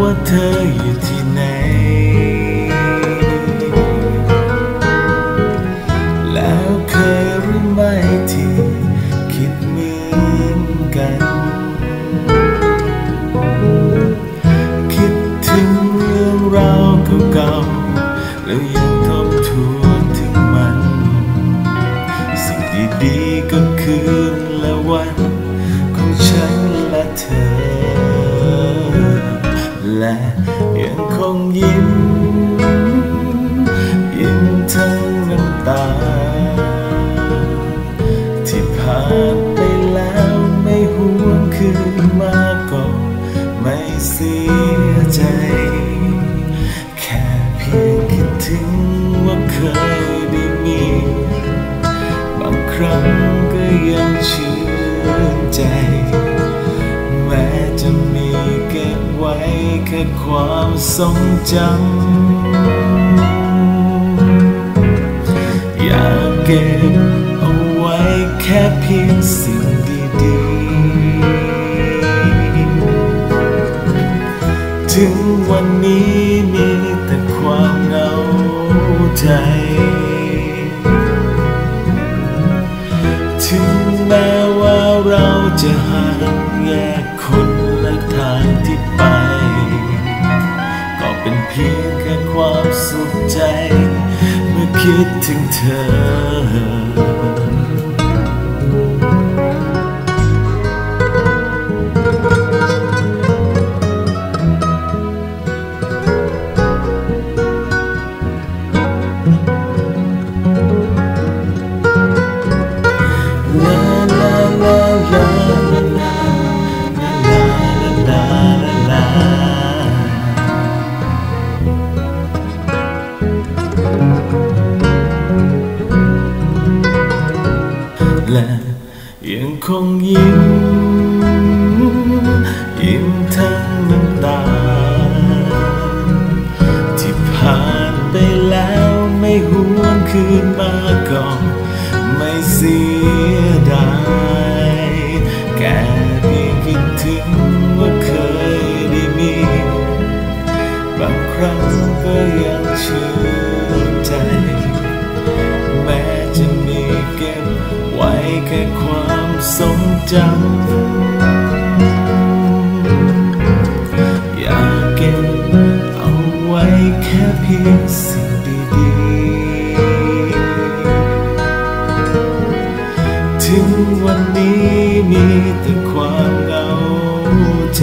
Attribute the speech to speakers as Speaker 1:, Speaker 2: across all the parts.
Speaker 1: ว่าเธออยู่ที่ไหน แล้ว วงคืนมาก็ไม่เสียใจ แค่เพียงคิดถึงว่าเคยได้มี บางครั้งก็ยังชื่นใจ แม้จะมีเก็บไว้แค่ความทรงจำอยากเก็บ วันนี้มีแต่ความเหงาใจ ถึงแม้ว่าเราจะห่างแยกคนละทางที่ไป ก็เป็นเพียงแค่ความสุขใจ เมื่อคิดถึงเธอ คงยิ้ม ยิ้มทั้งน้ำตา ที่ผ่านไปแล้วไม่หวนคืนมาก่อนไม่เสียดายแค่เพียงคิดถึงว่าเคยได้มี บางครั้งก็ยังชื่นใจ แม้จะ เก็บไว้แค่ความทรงจำ อยากเก็บเอาไว้แค่เพียงสิ่งดีๆ ถึงวันนี้มีแต่ความเหงาใจ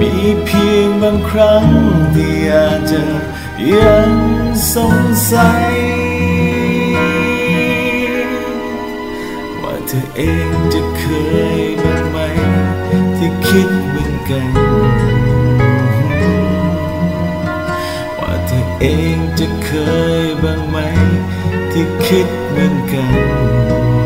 Speaker 1: มีเพียงบางครั้งที่อาจจะยัง สงสัย ว่าเธอเองจะเคยบ้างไหม ที่คิดเหมือนกัน ว่าเธอเองจะเคยบ้างไหม ที่คิดเหมือนกัน